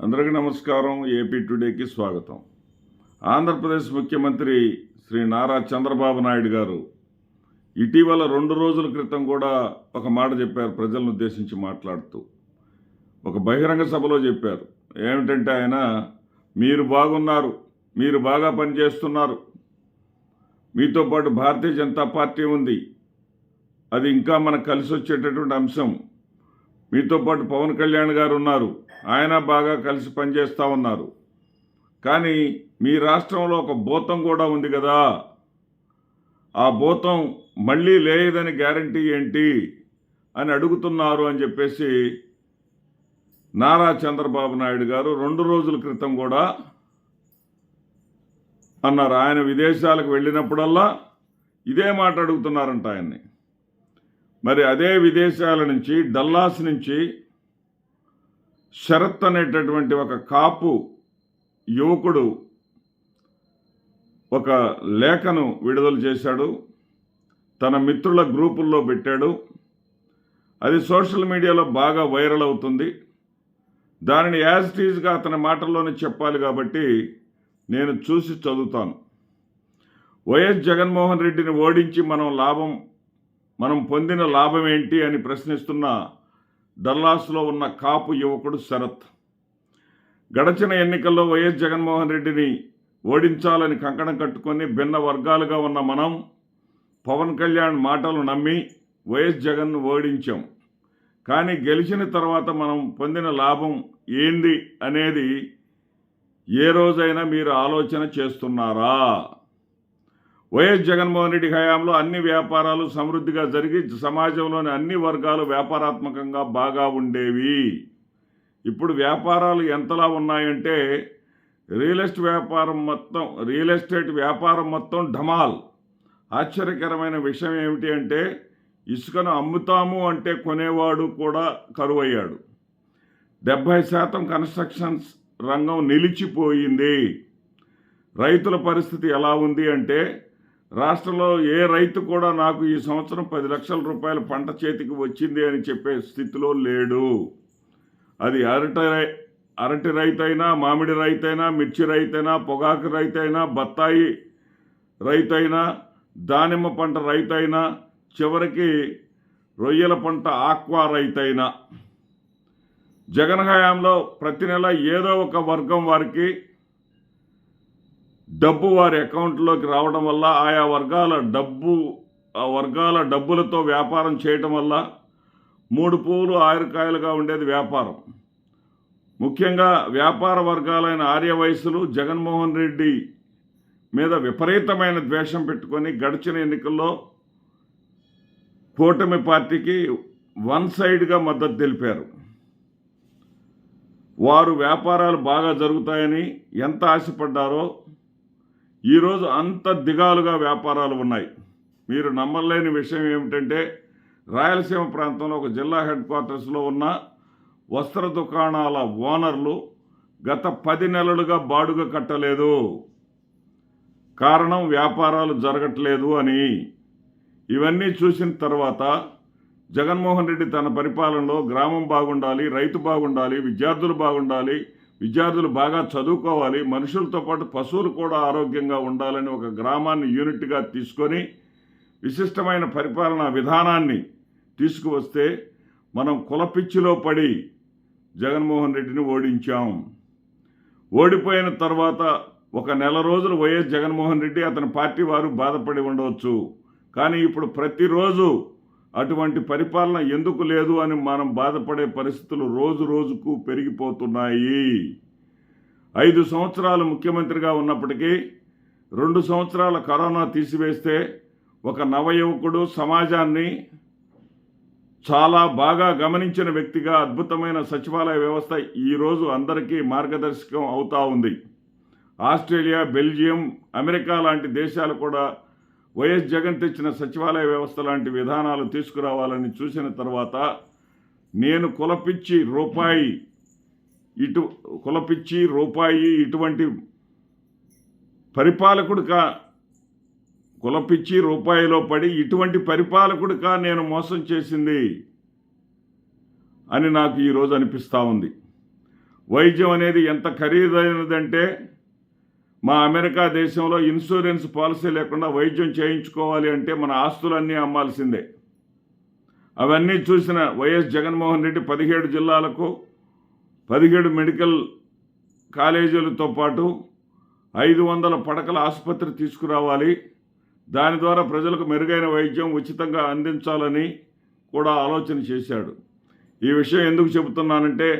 అందరికీ నమస్కారం ఏపీ టుడేకి స్వాగతం. ఆంధ్రప్రదేశ్ ముఖ్యమంత్రి శ్రీ నారా చంద్రబాబు నాయుడు గారు ఇటీవల రెండు రోజుల క్రితం కూడా ఒక మాట చెప్పారు ప్రజలను ఉద్దేశించి మాట్లాడుతూ. ఒక బహిరంగ సభలో చెప్పారు. ఏమిటంటే ఆయన మీరు బాగున్నారు మీరు బాగా పనిచేస్తున్నారు. మీతో పాటు భారతీయ జనతా పార్టీ ఉంది. అది ఇంకా మనకు కలిసి వచ్చేటటువంటి అంశం. మీతో పాటు పవన్ కళ్యాణ్ గారు ఉన్నారు. ఆయన బాగా కలిసి పనిచేస్తూ ఉన్నారు. కానీ మీ రాష్ట్రంలో ఒక భూతం కూడా ఉంది కదా. ఆ భూతం మళ్ళీ లేదని గ్యారంటీ ఏంటి అని అడుగుతున్నారు అని చెప్పేసి నారా చంద్రబాబు నాయుడు గారు రెండు రోజుల క్రితం కూడా అన్నారు. ఆయన విదేశాలకు వెళ్ళినప్పుడల్లా ఇదే మాట అడుగుతున్నారంట ఆయన్ని. మరి అదే విదేశాల నుంచి డల్లాస్ నుంచి శరత్ అనేటటువంటి ఒక కాపు యువకుడు ఒక లేఖను విడుదల చేశాడు. తన మిత్రుల గ్రూపుల్లో పెట్టాడు. అది సోషల్ మీడియాలో బాగా వైరల్ అవుతుంది. దానిని యాజ్ టీజ్గా అతని మాటల్లోనే చెప్పాలి కాబట్టి నేను చూసి చదువుతాను. వైఎస్ జగన్మోహన్ రెడ్డిని ఓడించి మనం లాభం మనం పొందిన లాభం ఏంటి అని ప్రశ్నిస్తున్న డల్లాస్లో ఉన్న కాపు యువకుడు శరత్. గడచిన ఎన్నికల్లో వైఎస్ జగన్మోహన్ రెడ్డిని ఓడించాలని కంకణం కట్టుకొని భిన్న వర్గాలుగా ఉన్న మనం పవన్ కళ్యాణ్ మాటలు నమ్మి వైఎస్ జగన్ను ఓడించాం. కానీ గెలిచిన తర్వాత మనం పొందిన లాభం ఏంది అనేది ఏ రోజైనా మీరు ఆలోచన చేస్తున్నారా? వైఎస్ జగన్మోహన్ రెడ్డి హయాంలో అన్ని వ్యాపారాలు సమృద్ధిగా జరిగి సమాజంలోని అన్ని వర్గాలు వ్యాపారాత్మకంగా బాగా ఉండేవి. ఇప్పుడు వ్యాపారాలు ఎంతలా ఉన్నాయంటే రియల్ ఎస్టేట్ వ్యాపారం మొత్తం రియల్ ఎస్టేట్ వ్యాపారం మొత్తం ఢమాల్. ఆశ్చర్యకరమైన విషయం ఏమిటి అంటే ఇసుకను అమ్ముతాము అంటే కొనేవాడు కూడా కరువయ్యాడు. డెబ్భై శాతం కన్స్ట్రక్షన్స్ రంగం నిలిచిపోయింది. రైతుల పరిస్థితి ఎలా ఉంది అంటే రాష్ట్రంలో ఏ రైతు కూడా నాకు ఈ సంవత్సరం పది లక్షల రూపాయల పంట చేతికి వచ్చింది అని చెప్పే స్థితిలో లేడు. అది అరటి రై- అరటి రైతైనా మామిడి రైతైనా మిర్చి రైతైనా పొగాకు రైతైనా బత్తాయి రైతైనా దానిమ్మ పంట రైతైనా చివరికి రొయ్యల పంట ఆక్వా రైతైనా. జగన్ హయాంలో ప్రతి నెల ఏదో ఒక వర్గం వారికి డబ్బు వారి అకౌంట్లోకి రావడం వల్ల ఆయా వర్గాల డబ్బు ఆ వర్గాల డబ్బులతో వ్యాపారం చేయటం వల్ల మూడు పూలు ఆరుకాయలుగా ఉండేది వ్యాపారం. ముఖ్యంగా వ్యాపార వర్గాలైన ఆర్య వయసులు జగన్మోహన్ రెడ్డి మీద విపరీతమైన ద్వేషం పెట్టుకొని గడిచిన ఎన్నికల్లో కూటమి పార్టీకి వన్ సైడ్గా మద్దతు తెలిపారు. వారు వ్యాపారాలు బాగా జరుగుతాయని ఎంత ఆశపడ్డారో ఈరోజు అంత దిగాలుగా వ్యాపారాలు ఉన్నాయి. మీరు నమ్మలేని విషయం ఏమిటంటే రాయలసీమ ప్రాంతంలో ఒక జిల్లా హెడ్ క్వార్టర్స్లో ఉన్న వస్త్ర దుకాణాల ఓనర్లు గత పది నెలలుగా బాడుగ కట్టలేదు. కారణం వ్యాపారాలు జరగట్లేదు అని. ఇవన్నీ చూసిన తర్వాత జగన్మోహన్ రెడ్డి తన పరిపాలనలో గ్రామం బాగుండాలి రైతు బాగుండాలి విద్యార్థులు బాగుండాలి విద్యార్థులు బాగా చదువుకోవాలి మనుషులతో పాటు పశువులు కూడా ఆరోగ్యంగా ఉండాలని ఒక గ్రామాన్ని యూనిట్గా తీసుకొని విశిష్టమైన పరిపాలనా విధానాన్ని తీసుకువస్తే మనం కులపిచ్చిలో పడి జగన్మోహన్ రెడ్డిని ఓడించాం. ఓడిపోయిన తర్వాత ఒక నెల రోజులు వైఎస్ జగన్మోహన్ రెడ్డి అతని పార్టీ వారు బాధపడి ఉండవచ్చు. కానీ ఇప్పుడు ప్రతిరోజు అటువంటి పరిపాలన ఎందుకు లేదు అని మనం బాధపడే పరిస్థితులు రోజు రోజుకు పెరిగిపోతున్నాయి. ఐదు సంవత్సరాలు ముఖ్యమంత్రిగా ఉన్నప్పటికీ రెండు సంవత్సరాల కరోనా తీసివేస్తే ఒక నవయువకుడు సమాజాన్ని చాలా బాగా గమనించిన వ్యక్తిగా అద్భుతమైన సచివాలయ వ్యవస్థ ఈరోజు అందరికీ మార్గదర్శకం అవుతూ ఉంది. ఆస్ట్రేలియా బెల్జియం అమెరికా లాంటి దేశాలు కూడా వైఎస్ జగన్ తెచ్చిన సచివాలయ వ్యవస్థ లాంటి విధానాలు తీసుకురావాలని చూసిన తర్వాత నేను కులపిచ్చి రూపాయి ఇటు కులపిచ్చి రూపాయి ఇటువంటి పరిపాలకుడిగా కులపిచ్చి రూపాయిలో పడి ఇటువంటి పరిపాలకుడిగా నేను మోసం చేసింది అని నాకు ఈరోజు అనిపిస్తూ ఉంది. వైద్యం అనేది ఎంత ఖరీదైనదంటే మా అమెరికా దేశంలో ఇన్సూరెన్స్ పాలసీ లేకుండా వైద్యం చేయించుకోవాలి అంటే మన ఆస్తులన్నీ అమ్మాల్సిందే. అవన్నీ చూసిన వైఎస్ జగన్మోహన్ రెడ్డి పదిహేడు జిల్లాలకు పదిహేడు మెడికల్ కాలేజీలతో పాటు ఐదు వందల పడకల ఆసుపత్రి తీసుకురావాలి. దాని ద్వారా ప్రజలకు మెరుగైన వైద్యం ఉచితంగా అందించాలని కూడా ఆలోచన చేశాడు. ఈ విషయం ఎందుకు చెబుతున్నానంటే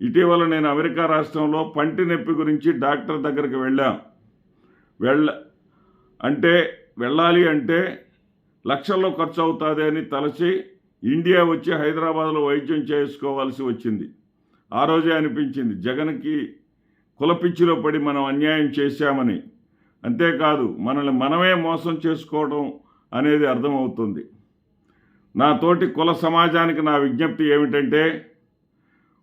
ఇటీవల నేను అమెరికా రాష్ట్రంలో పంటి నొప్పి గురించి డాక్టర్ దగ్గరికి వెళ్ళాం. వెళ్ళ అంటే వెళ్ళాలి అంటే లక్షల్లో ఖర్చు అవుతుంది అని తలచి ఇండియా వచ్చి హైదరాబాద్లో వైద్యం చేసుకోవాల్సి వచ్చింది. ఆ రోజే అనిపించింది జగన్కి కులపిచ్చిలో పడి మనం అన్యాయం చేశామని. అంతేకాదు మనల్ని మనమే మోసం చేసుకోవడం అనేది అర్థమవుతుంది. నా తోటి కుల సమాజానికి నా విజ్ఞప్తి ఏమిటంటే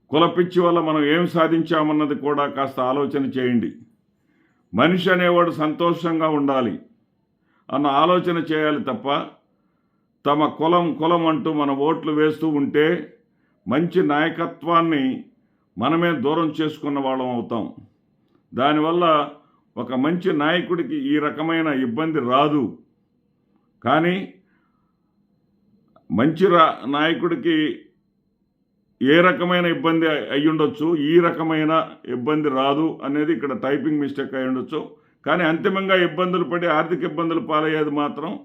కులపిచ్చి వల్ల మనం ఏం సాధించామన్నది కూడా కాస్త ఆలోచన చేయండి. మనిషి అనేవాడు సంతోషంగా ఉండాలి అన్న ఆలోచన చేయాలి తప్ప తమ కులం కులం అంటూ మన ఓట్లు వేస్తూ ఉంటే మంచి నాయకత్వాన్ని మనమే దూరం చేసుకున్న వాళ్ళం అవుతాం. దానివల్ల ఒక మంచి నాయకుడికి ఈ రకమైన ఇబ్బంది రాదు. కానీ మంచి రా నాయకుడికి ఏ రకమైన ఇబ్బంది అయి ఉండొచ్చు ఈ రకమైన ఇబ్బంది రాదు అనేది ఇక్కడ టైపింగ్ మిస్టేక్ అయి ఉండొచ్చు కానీ అంతిమంగా ఇబ్బందులు పడి ఆర్థిక ఇబ్బందులు పాలయ్యేది మాత్రం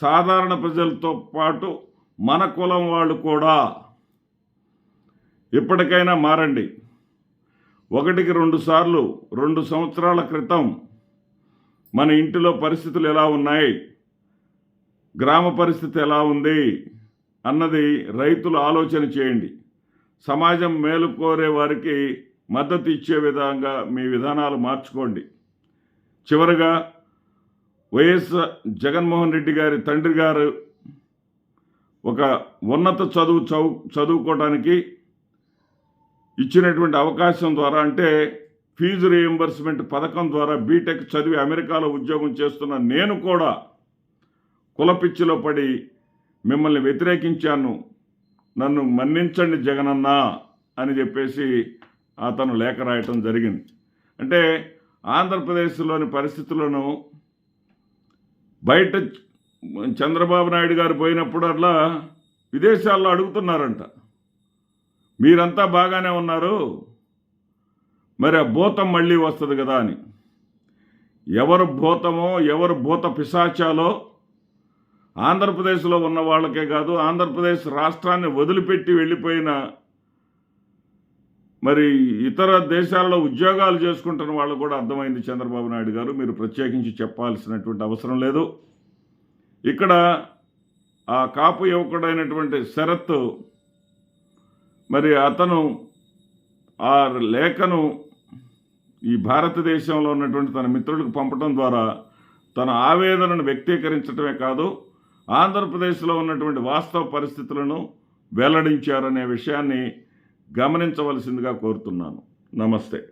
సాధారణ ప్రజలతో పాటు మన కులం వాళ్ళు కూడా. ఇప్పటికైనా మారండి. ఒకటికి రెండు సార్లు రెండు సంవత్సరాల క్రితం మన ఇంటిలో పరిస్థితులు ఎలా ఉన్నాయి? గ్రామ పరిస్థితి ఎలా ఉంది? అన్నది రైతులు ఆలోచన చేయండి. సమాజం మేలు కోరే వారికి మద్దతు ఇచ్చే విధంగా మీ విధానాలు మార్చుకోండి. చివరగా వైఎస్ జగన్మోహన్ రెడ్డి గారి తండ్రి గారు ఒక ఉన్నత చదువు చదువు చదువుకోవడానికి ఇచ్చినటువంటి అవకాశం ద్వారా అంటే ఫీజు రీఎంబర్స్మెంట్ పథకం ద్వారా బీటెక్ చదివి అమెరికాలో ఉద్యోగం చేస్తున్న నేను కూడా కులపిచ్చిలో పడి మిమ్మల్ని వ్యతిరేకించాను. నన్ను మన్నించండి జగనన్న అని చెప్పేసి అతను లేఖ రాయటం జరిగింది. అంటే ఆంధ్రప్రదేశ్లోని పరిస్థితులను బయట చంద్రబాబు నాయుడు గారు పోయినప్పుడు అట్లా విదేశాల్లో అడుగుతున్నారంట. మీరంతా బాగానే ఉన్నారు. మరి ఆ భూతం మళ్ళీ వస్తుంది కదా అని. ఎవరు భూతమో ఎవరు భూత పిశాచాలో ఆంధ్రప్రదేశ్లో ఉన్న వాళ్ళకే కాదు ఆంధ్రప్రదేశ్ రాష్ట్రాన్ని వదిలిపెట్టి వెళ్ళిపోయిన మరి ఇతర దేశాల్లో ఉద్యోగాలు చేసుకుంటున్న వాళ్ళు కూడా అర్థమైంది చంద్రబాబు నాయుడు గారు. మీరు ప్రత్యేకించి చెప్పాల్సినటువంటి అవసరం లేదు. ఇక్కడ ఆ కాపు యువకుడైనటువంటి శరత్ మరి అతను ఆ లేఖను ఈ భారతదేశంలో ఉన్నటువంటి తన మిత్రులకు పంపడం ద్వారా తన ఆవేదనను వ్యక్తీకరించడమే కాదు ఆంధ్రప్రదేశ్లో ఉన్నటువంటి వాస్తవ పరిస్థితులను వెల్లడించారనే విషయాన్ని గమనించవలసిందిగా కోరుతున్నాను. నమస్తే.